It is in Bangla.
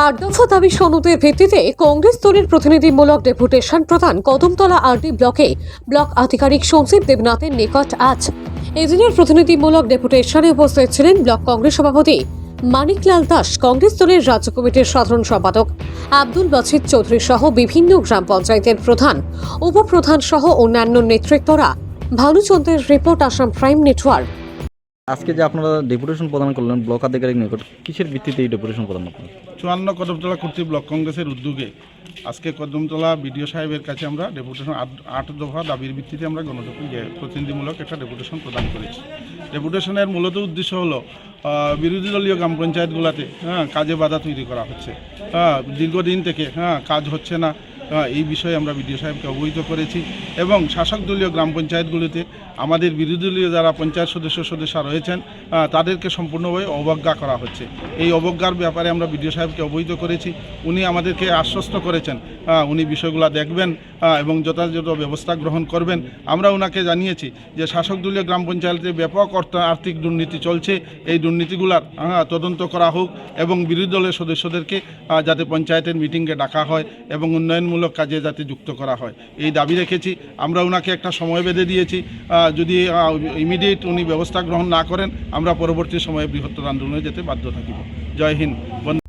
আট দফা দাবি সনদের ভিত্তিতে কংগ্রেস দলের প্রতিনিধিমূলক ডেপুটেশন প্রদান কদমতলা আরডি ব্লকে ব্লক আধিকারিক সঞ্জীব দেবনাথের নিকট আজ এদিনের প্রতিনিধিমূলক ডেপুটেশনে উপস্থিত ছিলেন ব্লক কংগ্রেস সভাপতি মানিকলাল দাস, কংগ্রেস দলের রাজ্য কমিটির সাধারণ সম্পাদক আব্দুল বাছিদ চৌধুরী সহ বিভিন্ন গ্রাম পঞ্চায়েতের প্রধান, উপপ্রধান সহ অন্যান্য নেতৃত্বরা। ভানুচন্দ্রের রিপোর্ট আসাম প্রাইম নেটওয়ার্ক। আজকে যে আপনারা ডেপুটেশন প্রদান করলেন, ব্লক আধিকারিক নিকট, কিসের ভিত্তিতে এই ডেপুটেশন প্রদান করলেন? চুয়ান্ন কদমতলা কর্তৃক ব্লক কংগ্রেসের উদ্যোগে আজকে কদমতলা বিডিও সাহেবের কাছে আমরা ডেপুটেশন আট- দফা দাবির ভিত্তিতে আমরা গণতন্ত্র প্রতিনিধিমূলক একটা ডেপুটেশন প্রদান করেছি। ডেপুটেশনের মূলত উদ্দেশ্য হলো বিরোধী দলীয় গ্রাম পঞ্চায়েতগুলোতে হ্যাঁ কাজে বাধা তৈরি করা হচ্ছে। হ্যাঁ দীর্ঘদিন থেকে হ্যাঁ কাজ হচ্ছে না। এই বিষয়ে আমরা বিডিও সাহেবকে অবহিত করেছি এবং শাসক দলীয় গ্রাম পঞ্চায়েতগুলিতে আমাদের বিরোধী দলীয় যারা পঞ্চায়েত সদস্য সদস্য রয়েছেন তাদেরকে সম্পূর্ণভাবে অবজ্ঞা করা হচ্ছে। এই অবজ্ঞার ব্যাপারে আমরা বিডিও সাহেবকে অবহিত করেছি। উনি আমাদেরকে আশ্বস্ত করেছেন। উনি বিষয়গুলো দেখবেন এবং যথাযথ ব্যবস্থা গ্রহণ করবেন। আমরা ওনাকে জানিয়েছি যে শাসক দলীয় গ্রাম পঞ্চায়েতে ব্যাপক অর্থ আর্থিক দুর্নীতি চলছে। এই দুর্নীতিগুলার তদন্ত করা হোক এবং বিরোধী দলের সদস্যদেরকে যাতে পঞ্চায়েতের মিটিংয়ে ডাকা হয় এবং উন্নয়নমূলক কাজে যাতে যুক্ত করা হয়। এই দাবি রেখেছি। আমরা ওনাকে একটা সময় বেঁধে দিয়েছি। যদি ইমিডিয়েট উনি ব্যবস্থা গ্রহণ না করেন, আমরা পরবর্তী সময়ে বৃহত্তর আন্দোলনে যেতে বাধ্য থাকিব। জয় হিন্দ।